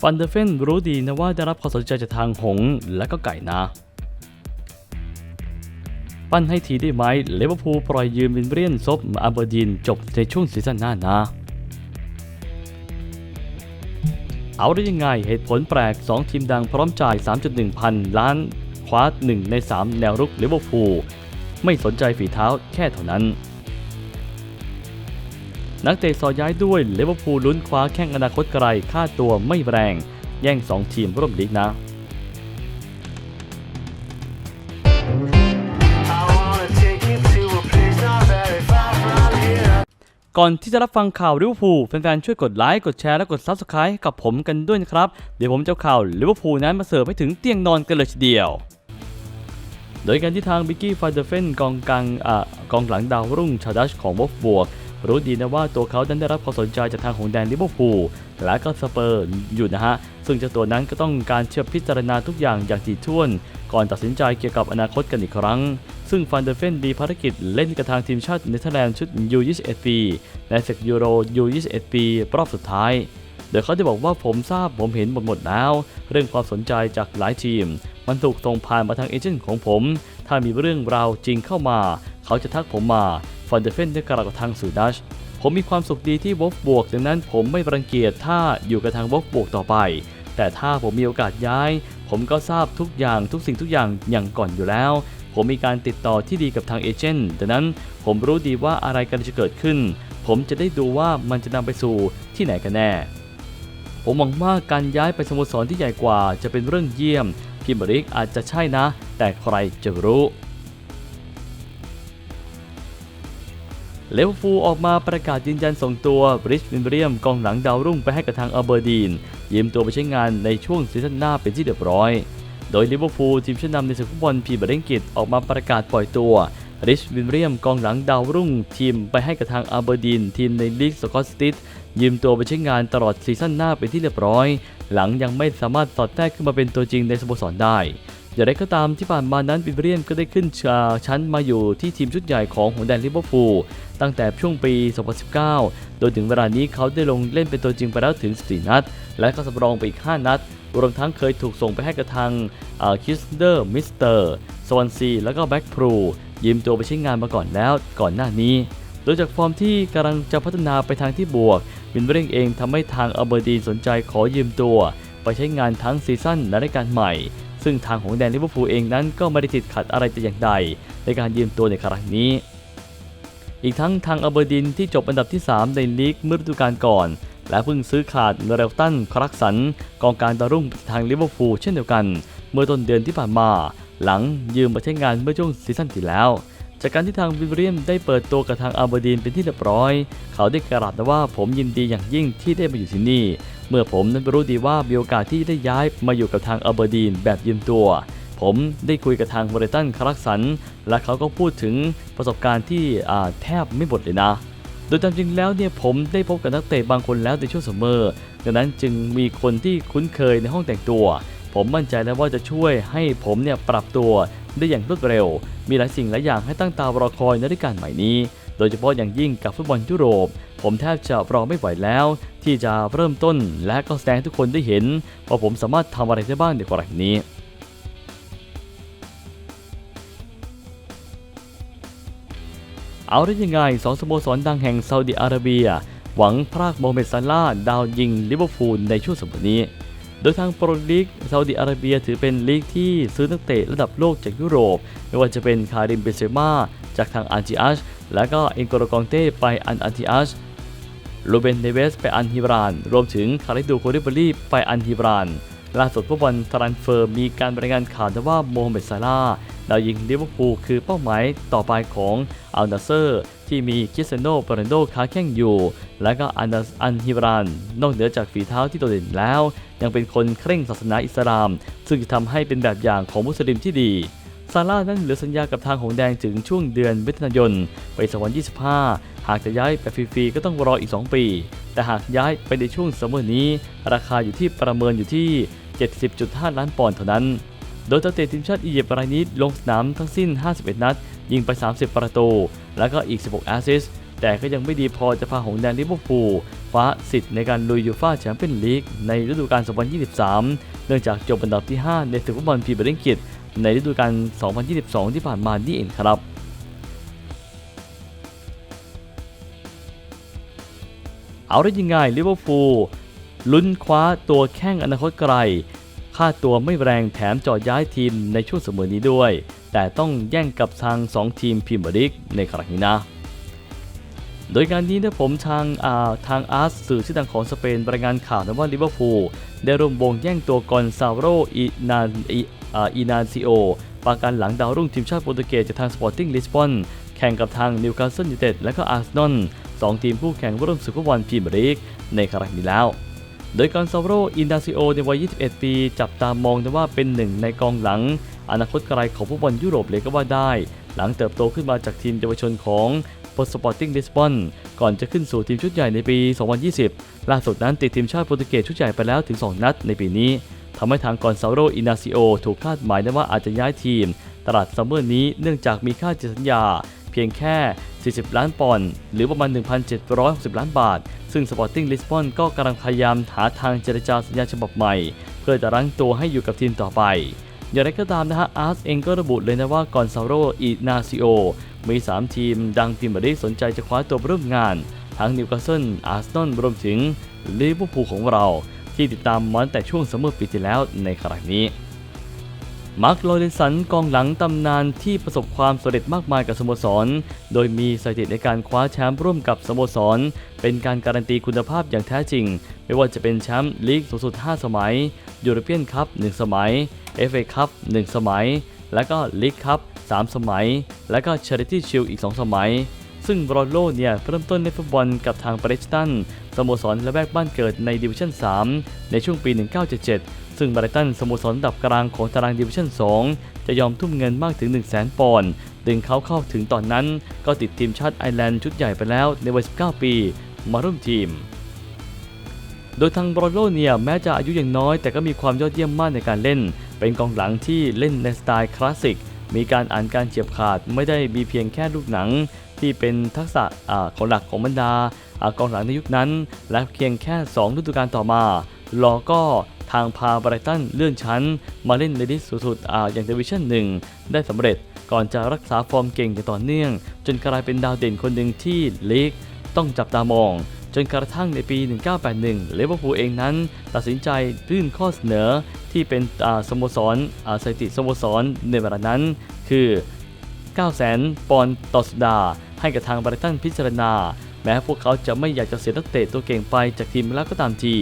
ฟันเดอร์เฟนรู้ดีนะว่าได้รับความสนใจจากทางหงและก็ไก่นะปั้นให้ทีได้ไหมเลเวอร์พูลปล่อยยืมวินเรียนซบอาเบอร์ดีนจบในช่วงซีซั่นหน้านะเอาได้ยังไงเหตุผลแปลก 2 ทีมดังพร้อมจ่าย 3.1 พันล้าน คว้า 1 ใน 3 แนวรุกลิเวอร์พูลไม่สนใจฝีเท้าแค่เท่านั้น นักเตะสอย้ายด้วยเลเวอร์พูลลุ้นคว้าแข่งอนาคตไกลค่าตัวไม่แรง แย่ง 2 ทีมร่วมลีกนะก่อนที่จะรับฟังข่าวลิเวอร์พูลแฟนๆ ช่วยกดไลค์ กดแชร์ และกด Subscribe กับผมกันด้วยนะครับ เดี๋ยวผมจะเอาข่าวลิเวอร์พูลนั้นมาเสิร์ฟให้ถึงเตียงนอนกันเลยทีเดียว โดยการที่ทางบิกกี้ฟาเดเฟนกองกลางอ่ากองหลังดาวรุ่งชาดัชของวอฟบวก รู้ดีนะว่าตัวเขานั้นได้รับความสนใจจากทางของแดนลิเวอร์พูลและก็สเปอร์อยู่นะฮะ ซึ่งเจ้าตัวนั้นก็ต้องการเชื่อพิจารณาทุกอย่างอย่างถี่ถ้วน ก่อนตัดสินใจเกี่ยวกับอนาคตกันอีกครั้ง ซึ่งฟันเดอร์เฟนมีภารกิจเล่นกับทางทีมชาติเนเธอร์แลนด์ชุด U21 ปีในศึกยูโร U21 ปีรอบสุดท้ายโดยเขาได้บอกว่าผมทราบผมเห็นหมดหมดแล้ว เรื่องความสนใจจากหลายทีม มันถูกส่งผ่านมาทางเอเจนต์ของผม ถ้ามีเรื่องราวจริงเข้ามา เขาจะทักผมมา ฟันเดเฟนได้กล่าวกับทางสื่อดัชผมมีความสุขดีที่วอฟบวกดังนั้นผมไม่รังเกียจถ้าอยู่กับทางวอฟบวกต่อไป แต่ถ้าผมมีโอกาสย้าย ผมก็ทราบทุกอย่างทุกสิ่งทุกอย่างอย่างก่อนอยู่แล้ว ผมมีการติดต่อที่ดีกับทางเอเจนต์ดังนั้นผมรู้ดีว่าอะไรกันจะเกิดขึ้น ผมจะได้ดูว่ามันจะนำไปสู่ที่ไหนกันแน่ ผมหวังว่าการย้ายไปสโมสรที่ใหญ่กว่าจะเป็นเรื่องเยี่ยมพิมบริกอาจจะใช่นะ แต่ใครจะรู้ เลวฟูออกมาประกาศยืนยันส่งตัวบริชวินเบรียมกองหลังดาวรุ่งไปให้กับทางอัลเบอร์ดีนยืมตัวไปใช้งานในช่วงซีซั่นหน้าเป็นที่เรียบร้อย โดยลิเวอร์พูลทีมชั้นนำในศึกฟุตบอลพรีเมียร์ลีกอังกฤษออกมาประกาศปล่อยตัวริชวินเบรียมกองหลังดาวรุ่งทีมไปให้กับทางอัลเบอร์ดีนทีมในลีกสกอตสติทยืมตัวไปใช้งานตลอดซีซั่นหน้าเป็นที่เรียบร้อย หลังยังไม่สามารถสอดแทรกขึ้นมาเป็นตัวจริงในสโมสรได้ อย่างไรก็ตามที่ผ่านมานั้นวินเบรียมก็ได้ขึ้นช,ชั้นมาอยู่ที่ทีมชุดใหญ่ของหัวแดนลิเวอร์พูลตั้งแต่ช่วงปี 2019 โดยถึงเวลานี้เขาได้ลงเล่นเป็นตัวจริงไปแล้วถึง4นัด และก็สำรองไปอีก 5 นัด รวมทั้งเคยถูกส่งไปให้กับทางคิสเดอร์ มิสเตอร์ สวอนซี แล้วก็แบ็กพรูยืมตัวไปใช้งานมาก่อนแล้วก่อนหน้านี้ โดยจากฟอร์มที่กำลังจะพัฒนาไปทางที่บวกวินเบรงเองทำให้ทางอเบอร์ดีนสนใจขอยืมตัว ไปใช้งานทั้งซีซั่นและรายการใหม่ ซึ่งทางของแดนลิเวอร์พูลเองนั้นก็ไม่ได้ติดขัดอะไรแต่อย่างใด ในการยืมตัวในครั้งนี้ อีกทั้งทางอเบอร์ดินที่จบอันดับที่ 3 ในลีกเมื่อฤดูกาลก่อน และเพิ่งซื้อขาดเรลตันครักสันกองการดารุ่งทางลิเวอร์พูลเช่นเดียวกัน เมื่อต้นเดือนที่ผ่านมา หลังยืมมาใช้งานเมื่อช่วงซีซั่นที่แล้ว จากการที่ทางวิลเลียมได้เปิดตัวกับทางอัลเบอร์ดีนเป็นที่เรียบร้อย เขาได้กล่าวว่าผมยินดีอย่างยิ่งที่ได้มาอยู่ที่นี่ เมื่อผมนั้นรู้ดีว่ามีโอกาสที่ได้ย้ายมาอยู่กับทางอัลเบอร์ดีนแบบยืมตัว ผมได้คุยกับทางบริตันคารักสัน และเขาก็พูดถึงประสบการณ์ที่แทบไม่หมดเลยนะ โดยตามจริงแล้วเนี่ยผมได้พบกับนักเตะบางคนแล้วในช่วงซัมมอร์ดังนั้นจึงมีคนที่คุ้นเคยในห้องแต่งตัว ผมมั่นใจแล้วว่าจะช่วยให้ผมเนี่ยปรับตัว ได้อย่างรวดเร็ว มีหลายสิ่งหลายอย่างให้ตั้งตารอคอยในฤดูกาลใหม่นี้ โดยเฉพาะอย่างยิ่งกับฟุตบอลยุโรป ผมแทบจะรอไม่ไหวแล้ว ที่จะเริ่มต้นและก็แสดงทุกคนได้เห็นว่าผมสามารถทำอะไรได้บ้างในกรณีนี้เอาได้ยังไงสองสโมสรดังแห่งซาอุดิอาระเบีย หวังพรากโมเมดซาลาดาวยิงลิเวอร์พูลในช่วงสัปดาห์นี้ โดยทางโปรลีกซาอุดิอาระเบียถือเป็นลีกที่ซื้อนักเตะระดับโลกจากยุโรป ไม่ว่าจะเป็นคาริมเบเซมาจากทางอันติอัชและก็เอ็นโกโรกองเต้ไปอันอันติอัชโรเบนเนเวสไปอันฮิบราน รวมถึงคาริดูโคริบรีไปอันฮิบรานล่าสุดฟุตบอลทรันเฟอร์มีการรายงานข่าวว่าโมฮัมเหม็ดซาลาดาวยิงลิเวอร์พูลคือเป้าหมายต่อไปของอัลนาเซอร์ ที่มีคิสเซโนเปเรนโดค้าแข้งอยู่ และก็อันอันฮิบราน นอกเหนือจากฝีเท้าที่โดดเด่นแล้ว ยังเป็นคนเคร่งศาสนาอิสลาม ซึ่งจะทำให้เป็นแบบอย่างของมุสลิมที่ดีซาร่านั้นเหลือสัญญากับทางหงแดงถึงช่วงเดือนมิถุนายนปี2025 หากจะย้ายไปฟรีๆก็ต้องรออีก 2 ปี แต่หากย้ายไปในช่วงซัมเมอร์นี้ ราคาอยู่ที่ประเมินอยู่ที่ 70.5 ล้านปอนด์เท่านั้น โดยนักเตะทีมชาติอียิปต์รายนี้ลงสนามทั้งสิ้น 51 นัด ยิงไป 30 ประตู แล้วก็อีก 16 แอสซิสต์แต่ก็ยังไม่ดีพอจะพาหงแดงลิเวอร์พูลคว้าสิทธิ์ในการลุยยูฟ่าแชมเปี้ยนลีกในฤดูกาล 2023 เนื่องจากจบอันดับที่ 5 ในศึกฟุตบอลพรีเมียร์ลีกในฤดูกาล 2022 ที่ผ่านมานี่เองครับเอาได้ยังไงลิเวอร์พูลลุ้นคว้าตัวแข้งอนาคตไกล ค่าตัวไม่แรงแถมจอดย้ายทีมในช่วงเสมอนี้ด้วย แต่ต้องแย่งกับทาง 2 ทีมพรีเมียร์ลีกในครั้งนี้นะ โดยการนี้นะผมทางาทางอาร์สสื่อชื่อดังของสเปนรายงานข่าวนะว่าลิเวอร์พูลได้ร่วมวงแย่งตัวกอนซาโรอีนานอีนานซิโอปาการหลังดาวรุ่งทีมชาติโปรตุเกสจากทางสปอร์ติ้งลิสบอนแข่งกับทางนิวคาสเซิลยูไนเต็ดและก็อาร์เซนอลสองทีมผู้แข่งร่วมศึกฟุตบอลพรีเมียร์ลีกในครั้งนี้แล้ว โดยกอนซาโรอินดาซิโอในวัย 21 ปี จับตามองนะว่าเป็นหนึ่งในกองหลัง อนาคตไกลของฟุตบอลยุโรปเลยก็ว่าได้ หลังเติบโตขึ้นมาจากทีมเยาวชนของโปรสปอร์ติ้งลิสบอนก่อนจะขึ้นสู่ทีมชุดใหญ่ในปี 2020 ล่าสุดนั้นติดทีมชาติโปรตุเกสชุดใหญ่ไปแล้วถึง 2 นัดในปีนี้ทำให้ทางกอนซาโรอินาซิโอถูกคาดหมายนะว่าอาจจะย้ายทีม ตลาดซัมเมอร์นี้เนื่องจากมีค่าเซ็นสัญญา พียงแค่ 40 ล้านปอนด์หรือประมาณ 1,760 ล้านบาท ซึ่ง Sporting Lisbon ก็กำลังพยายามหาทางเจรจาสัญญาฉบับใหม่ เพื่อจะรั้งตัวให้อยู่กับทีมต่อไป อย่างไรก็ตามนะฮะอาร์สเองก็ระบุเลยนะว่ากอนซาโรอีนาซิโอมี 3 ทีมดังทีมบริสนใจจะคว้าตัวร่วมงาน ทั้งนิวคาสเซิลอาร์เซนอลรวมถึงลิเวอร์พูลของเรา ที่ติดตามมาตั้งแต่ช่วงซัมมอร์ปีที่แล้วในครั้งนี้ มาร์คโลเรนสันกองหลังตำนานที่ประสบความสำเร็จมากมายกับสโมสร โดยมีสถิติในการคว้าแชมป์ร่วมกับสโมสร เป็นการการันตีคุณภาพอย่างแท้จริง ไม่ว่าจะเป็นแชมป์ลีกสูงสุด 5 สมัย ยูโรเปียนคัพ 1 สมัย FA คัพ 1 สมัย และก็ลีกคัพ 3 สมัย และก็ Charity Shield อีก 2 สมัย ซึ่งบรอนโลเนี่ยเริ่มต้นในฟุตบอลกับทางเบรสตันสโมสรและแวกบ้านเกิดในดิวิชั่น 3 ในช่วงปี 1977 ซึ่งบรตันสโมสรระดับกลางของตารางดิวิชั่น 2 จะยอมทุ่มเงินมากถึง 1 0 0 0 0 0ปอนด์ดึงเขาเข้าถึงตอนนั้น ก็ติดทีมชาติไอร์แลนด์ชุดใหญ่ไปแล้วในวัย 19 ปี มาร่วมทีม โดยทางบรอนโลเนียแม้จะอายุยังน้อย แต่ก็มีความยอดเยี่ยมมากในการเล่น เป็นกองหลังที่เล่นในสไตล์คลาสสิกมีการอ่านการเฉียบขาดไม่ได้มีเพียงแค่ลูกหนัง ที่เป็นทักษะอของหลักของบรรดาอากองหลังในยุคนั้น และเพียงแค่ 2 ฤดูกาลต่อมาลอก็ ทางพาไบรตันเลื่อนชั้น มาเล่นในดิสสูงสุดอาอย่างดิวิชั่น1 ได้สำเร็จก่อนจะรักษาฟอร์มเก่งอย่างต่อเนื่อง จนกลายเป็นดาวเด่นคนหนึ่งที่ลีกต้องจับตามอง จนกระทั่งในปี 1981 เลเวอร์พูลเองนั้น ตัดสินใจยื่นข้อเสนอที่เป็นสโมสรสถิติสโมสรในเวลานั้น คือ 900,000 ปอนด์ต่อสัปดาห์ให้กับทางบริตันพิจารณา แม้พวกเขาจะไม่อยากจะเสียนักเตะตัวเก่งไปจากทีมแล้วก็ตามที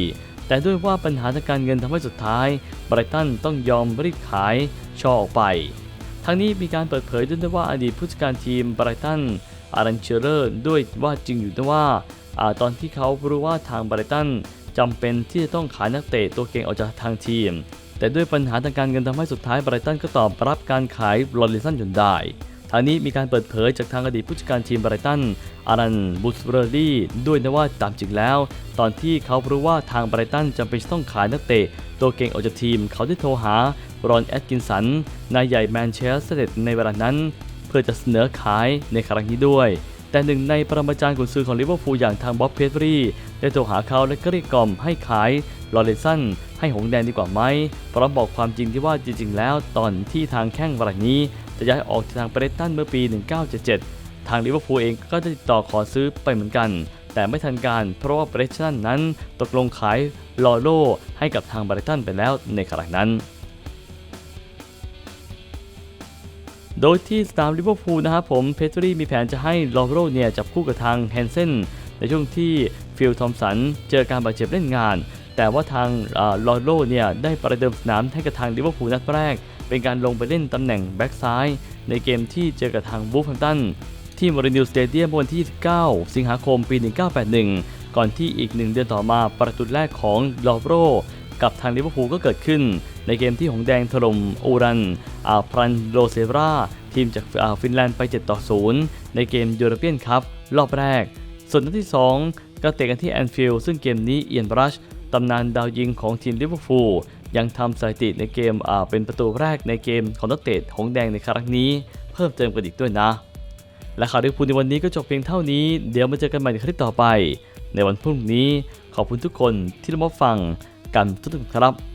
แต่ด้วยว่าปัญหาทางการเงินทำให้สุดท้ายไบรตันต้องยอมรีบขายชอออกไป ทั้งนี้มีการเปิดเผยด้วยนะว่าอดีตผู้จัดการทีมไบรตันอารันเชอร์ด้วยว่าจริงอยู่นะว่าอาตอนที่เขารู้ว่าทางไบรตันจำเป็นที่จะต้องขายนักเตะตัวเก่งออกจากทางทีม แต่ด้วยปัญหาทางการเงินทำให้สุดท้ายไบรตันก็ตอบรับการขายลอริสันจนได้ทางนี้มีการเปิดเผยจากทางอดีตผู้จัดการทีมไบรตัน อารันบูสเบอร์รี่ด้วยนะว่าตามจริงแล้ว ตอนที่เขารู้ว่าทางไบรตันจำเป็นต้องขายนักเตะ ตัวเก่งออกจากทีมเขาได้โทรหารอนแอดกินสันนายใหญ่แมนเชสเตอร์ในเวลานั้น เพื่อจะเสนอขายในครั้งนี้ด้วย แต่หนึ่งในปรมาจารย์กุนซือของลิเวอร์พูลอย่างทางบ๊อบเพตรีได้โทรหาเขาและก็เรียกกล่อมให้ขายลอเรนสันให้หงส์แดงดีกว่าไหมพร้อมบอกความจริงที่ว่าจริงๆ แล้ว ตอนที่ทางแข้งรายนี้จะย้ายออกจากทางเบรตันเมื่อปี 1977 ทางลิเวอร์พูลเองก็ได้ติดต่อขอซื้อไปเหมือนกัน แต่ไม่ทันการเพราะว่าเบรตันนั้นตกลงขายลอโลให้กับทางเบรตันไปแล้วในขณะนั้นโดยที่สนามลิเวอร์พูลนะครับผมเพตรีมีแผนจะให้ลอโรเนี่ยจับคู่กับทางแฮนเซนในช่วงที่ฟิลทอมสันเจอการบาดเจ็บเล่นงาน แต่ว่าทางลอโรเนี่ยได้ประเดิมสนามให้กับทางลิเวอร์พูลนัดแรก เป็นการลงไปเล่นตำแหน่งแบ็กซ้ายในเกมที่เจอกับทางบูฟแฮมตัน ที่มรินิวสเตเดียมวันที่ 29 สิงหาคมปี 1981 ก่อนที่อีกหนึ่งเดือนต่อมาประตูแรกของลอโรกับทางลิเวอร์พูลก็เกิดขึ้น ในเกมที่หงแดงถล่มอูรันอาพรันโรเซราทีมจากฟินแลนด์ไป 7 ต่อ 0 ในเกมยูโรเปียนคัพรอบแรก ส่วนนัดที่ 2 ก็เตะกันที่แอนฟิลด์ซึ่งเกมนี้เอียนบรัชตำนานดาวยิงของทีมลิเวอร์พูลยังทำสถิติในเกมเป็นประตูแรกในเกมของนักเตะหงแดงในครั้งนี้ เพิ่มเติมกันอีกด้วยนะ และข่าวเด็พูดในวันนี้ก็จบเพียงเท่านี้ เดี๋ยวมาเจอกันใหม่ในคลิปต่อไป ในวันพรุ่งนี้ขอบคุณทุกคนที่รับฟังกันทุกท่าครับ